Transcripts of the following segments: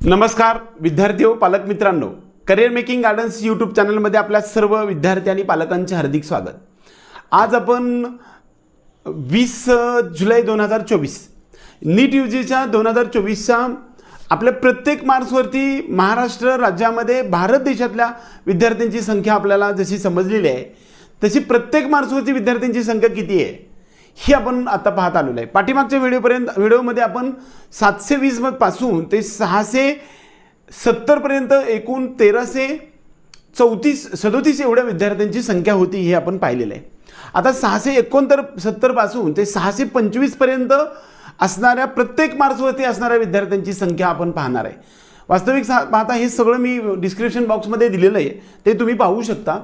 नमस्कार विद्यार्थी हो पालक मित्रांनो. करिअर मेकिंग गार्डन्स यूट्यूब चॅनलमध्ये आपल्या सर्व विद्यार्थी आणि पालकांचे हार्दिक स्वागत. आज आपण वीस जुलै दोन हजार चोवीस नीट यू जीच्या दोन हजार चोवीसच्या आपल्या प्रत्येक मार्क्सवरती महाराष्ट्र राज्यामध्ये भारत देशातल्या विद्यार्थ्यांची संख्या आपल्याला जशी समजलेली आहे तशी प्रत्येक मार्क्सवरती विद्यार्थ्यांची संख्या किती आहे? ही आपण आता पाहत आलेलो आहे. पाठीमागच्या व्हिडिओपर्यंत व्हिडिओमध्ये आपण सातशे वीसपासून ते सहाशे सत्तरपर्यंत एकूण तेराशे चौतीस सदोतीस एवढ्या विद्यार्थ्यांची संख्या होती हे आपण पाहिलेलं आहे. आता सहाशे एकोणतर सत्तरपासून ते सहाशे पंचवीसपर्यंत असणाऱ्या प्रत्येक मार्क्सवरती असणाऱ्या विद्यार्थ्यांची संख्या आपण पाहणार आहे. वास्तविक सा पाहता हे सगळं मी डिस्क्रिप्शन बॉक्समध्ये दिलेलं आहे. ते तुम्ही पाहू शकता.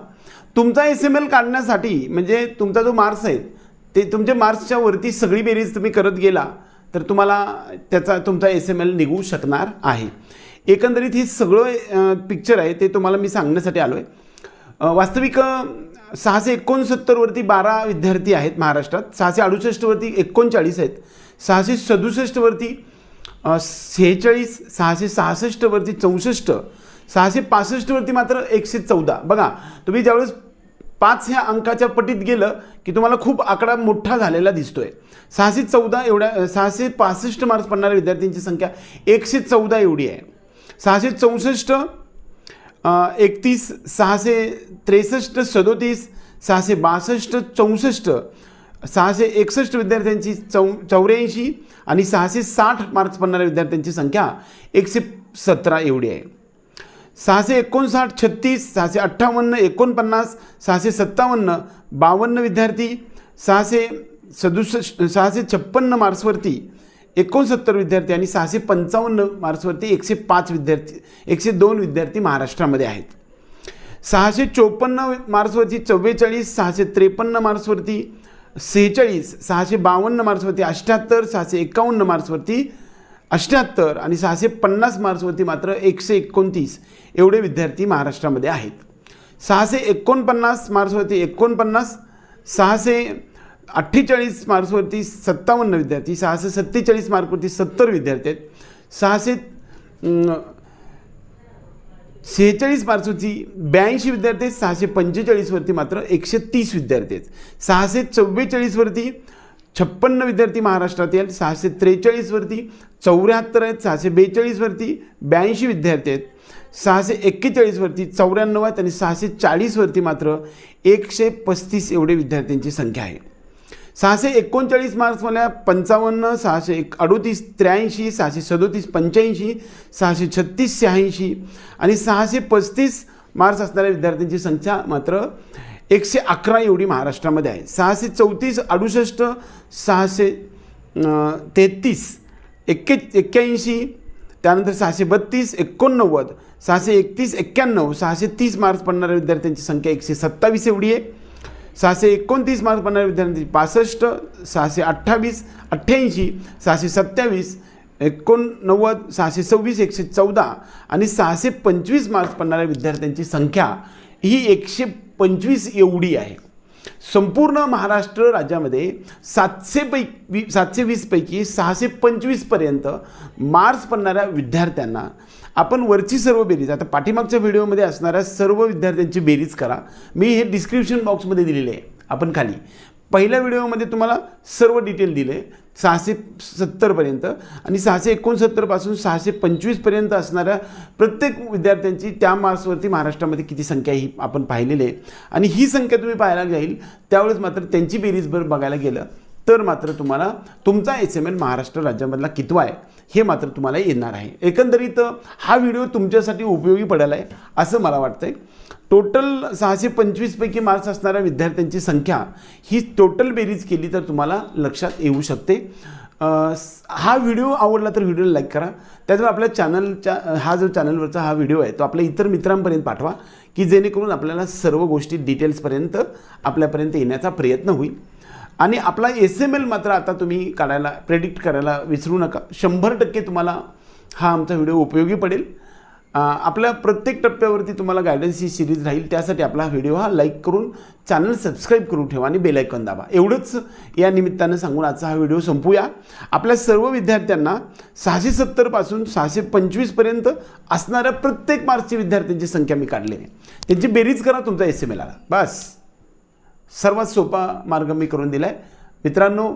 तुमचा एस एम एल काढण्यासाठी म्हणजे तुमचा जो मार्क्स आहे ते तुमच्या मार्क्सच्या वरती सगळी बेरीज तुम्ही करत गेला तर तुम्हाला त्याचा तुमचा एस एम एल निघू शकणार आहे. एकंदरीत हे सगळं पिक्चर आहे ते तुम्हाला मी सांगण्यासाठी आलो आहे वास्तविक सहाशे एकोणसत्तरवरती बारा विद्यार्थी आहेत महाराष्ट्रात सहाशे अडुसष्टवरती एकोणचाळीस आहेत सहाशे सदुसष्टवरती सेहेचाळीस सहाशे सहासष्टवरती चौसष्ट सहाशे पासष्टवरती मात्र एकशे चौदा. बघा तुम्ही ज्यावेळेस पाच ह्या अंकाच्या पटीत गेलं की तुम्हाला खूप आकडा मोठा झालेला दिसतोय. सहाशे चौदा एवढ्या सहाशे पासष्ट मार्क्स पडणाऱ्या विद्यार्थ्यांची संख्या एकशे चौदा एवढी आहे. सहाशे चौसष्ट एकतीस सहाशे त्रेसष्ट सदोतीस सहाशे बासष्ट चौसष्ट सहाशे एकसष्ट विद्यार्थ्यांची चौ चौऱ्याऐंशी आणि सहाशे साठ मार्क्स पडणाऱ्या विद्यार्थ्यांची संख्या एकशे सतरा एवढी आहे. सहाशे एकोणसाठ छत्तीस सहाशे अठ्ठावन्न एकोणपन्नास सहाशे सत्तावन्न बावन्न विद्यार्थी सहाशे सदुसष्ट सहाशे छप्पन्न मार्क्सवरती एकोणसत्तर विद्यार्थी आणि सहाशे पंचावन्न मार्क्सवरती एकशे पाच विद्यार्थी एकशे दोन विद्यार्थी महाराष्ट्रामध्ये आहेत. सहाशे चोपन्न मार्क्सवरती चव्वेचाळीस सहाशे त्रेपन्न मार्क्सवरती सेहेचाळीस सहाशे बावन्न मार्क्सवरती अठ्ठ्याहत्तर सहाशे एकावन्न मार्क्सवरती अष्ट्याहत्तर आणि सहाशे पन्नास मार्क्सवरती मात्र एकशे एकोणतीस एवढे विद्यार्थी महाराष्ट्रामध्ये आहेत. सहाशे एकोणपन्नास मार्क्सवरती एकोणपन्नास सहाशे अठ्ठेचाळीस मार्क्सवरती सत्तावन्न विद्यार्थी सहाशे सत्तेचाळीस मार्कवरती सत्तर विद्यार्थी आहेत. सहाशे सेहेचाळीस मार्क्सवरती ब्याऐंशी विद्यार्थी आहेत. सहाशे पंचेचाळीसवरती मात्र एकशे तीस विद्यार्थी आहेत. सहाशे चव्वेचाळीसवरती छप्पन्न विद्यार्थी महाराष्ट्रातील आहेत सहाशे त्रेचाळीसवरती चौऱ्याहत्तर आहेत सहाशे बेचाळीसवरती ब्याऐंशी विद्यार्थी आहेत सहाशे एक्केचाळीसवरती चौऱ्याण्णव आहेत आणि सहाशे चाळीसवरती मात्र एकशे पस्तीस एवढे विद्यार्थ्यांची संख्या आहे. सहाशे एकोणचाळीस मार्क्सवाल्या पंचावन्न सहाशे एक अडोतीस त्र्याऐंशी सहाशे सदोतीस पंच्याऐंशी सहाशे छत्तीस शहाऐंशी आणि सहाशे पस्तीस मार्क्स असणाऱ्या विद्यार्थ्यांची संख्या मात्र एकशे अकरा एवढी महाराष्ट्रामध्ये आहे. सहाशे चौतीस अडुसष्ट सहाशे तेहतीस एक्के एक्क्याऐंशी त्यानंतर सहाशे बत्तीस एकोणनव्वद सहाशे एकतीस एक्क्याण्णव सहाशे तीस मार्क्स पडणाऱ्या विद्यार्थ्यांची संख्या एकशे सत्तावीस एवढी आहे. सहाशे एकोणतीस मार्क्स पडणाऱ्या विद्यार्थ्यांची पासष्ट सहाशे अठ्ठावीस अठ्ठ्याऐंशी सहाशे सत्तावीस एकोणनव्वद सहाशे सव्वीस एकशे चौदा आणि सहाशे पंचवीस मार्क्स पडणाऱ्या विद्यार्थ्यांची संख्या ही एकशे पंचवीस एवढी आहे. संपूर्ण महाराष्ट्र राज्यामध्ये सातशे पैकी सातशे वीसपैकी सहाशे पंचवीसपर्यंत मार्क्स पडणाऱ्या विद्यार्थ्यांना आपण वरची सर्व बेरीज आता पाठीमागच्या व्हिडिओमध्ये असणाऱ्या सर्व विद्यार्थ्यांची बेरीज करा. मी हे डिस्क्रिप्शन बॉक्समध्ये दिलेले आहे आपण खाली. पहिल्या व्हिडिओमध्ये तुम्हाला सर्व डिटेल दिले. सहाशे सत्तरपर्यंत आणि सहाशे एकोणसत्तरपासून सहाशे पंचवीसपर्यंत असणाऱ्या प्रत्येक विद्यार्थ्यांची त्या मार्क्सवरती महाराष्ट्रामध्ये किती संख्या ही आपण पाहिलेली आहे. आणि ही संख्या तुम्ही पाहायला जाईल त्यावेळेस मात्र त्यांची बेरीज बघायला गेलं तर मात्र तुम्हाला तुमचा एस एम एल महाराष्ट्र राज्यामधला कितवा आहे हे मात्र तुम्हाला येणार आहे. एकंदरीत हा व्हिडिओ तुमच्यासाठी उपयोगी पडायला आहे असं मला वाटतंय. टोटल सहाशे पंचवीसपैकी मार्क्स असणाऱ्या विद्यार्थ्यांची संख्या ही टोटल बेरीज केली तर तुम्हाला लक्षात येऊ शकते. हा व्हिडिओ आवडला तर व्हिडिओला लाईक करा. त्याचबरोबर आपल्या चॅनलच्या हा जो चॅनलवरचा हा व्हिडिओ आहे तो आपल्या इतर मित्रांपर्यंत पाठवा की जेणेकरून आपल्याला सर्व गोष्टी डिटेल्सपर्यंत आपल्यापर्यंत येण्याचा प्रयत्न होईल. आणि आपला एस एम एल मात्र आता तुम्ही काढायला प्रेडिक्ट करायला विसरू नका. शंभर टक्के तुम्हाला हा आमचा व्हिडिओ उपयोगी पडेल. आपल्या प्रत्येक टप्प्यावरती तुम्हाला गायडन्स ही सिरीज राहील. त्यासाठी आपला व्हिडिओ हा लाईक करून चॅनल सबस्क्राईब करून ठेवा आणि बेलायकन दाबा. एवढंच या निमित्तानं सांगून आजचा हा व्हिडिओ संपूया. आपल्या सर्व विद्यार्थ्यांना सहाशे सत्तरपासून सहाशे पंचवीसपर्यंत असणाऱ्या प्रत्येक मार्क्सची विद्यार्थ्यांची संख्या मी काढलेली आहे. त्यांची बेरीज करा तुमचा एस एम एल आला. बस. सर्वात सोपा मार्ग मी करून दिला आहे मित्रांनो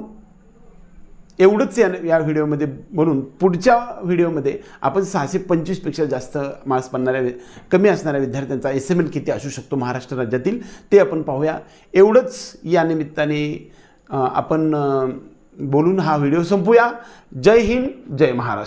एवढंच या या व्हिडिओमध्ये म्हणून पुढच्या व्हिडिओमध्ये आपण सहाशे पंचवीसपेक्षा जास्त मार्क्स पडणाऱ्या कमी असणाऱ्या विद्यार्थ्यांचा एस एम एल किती असू शकतो महाराष्ट्र राज्यातील ते आपण पाहूया. एवढंच या निमित्ताने आपण बोलून हा व्हिडिओ संपूया. जय हिंद जय महाराष्ट्र.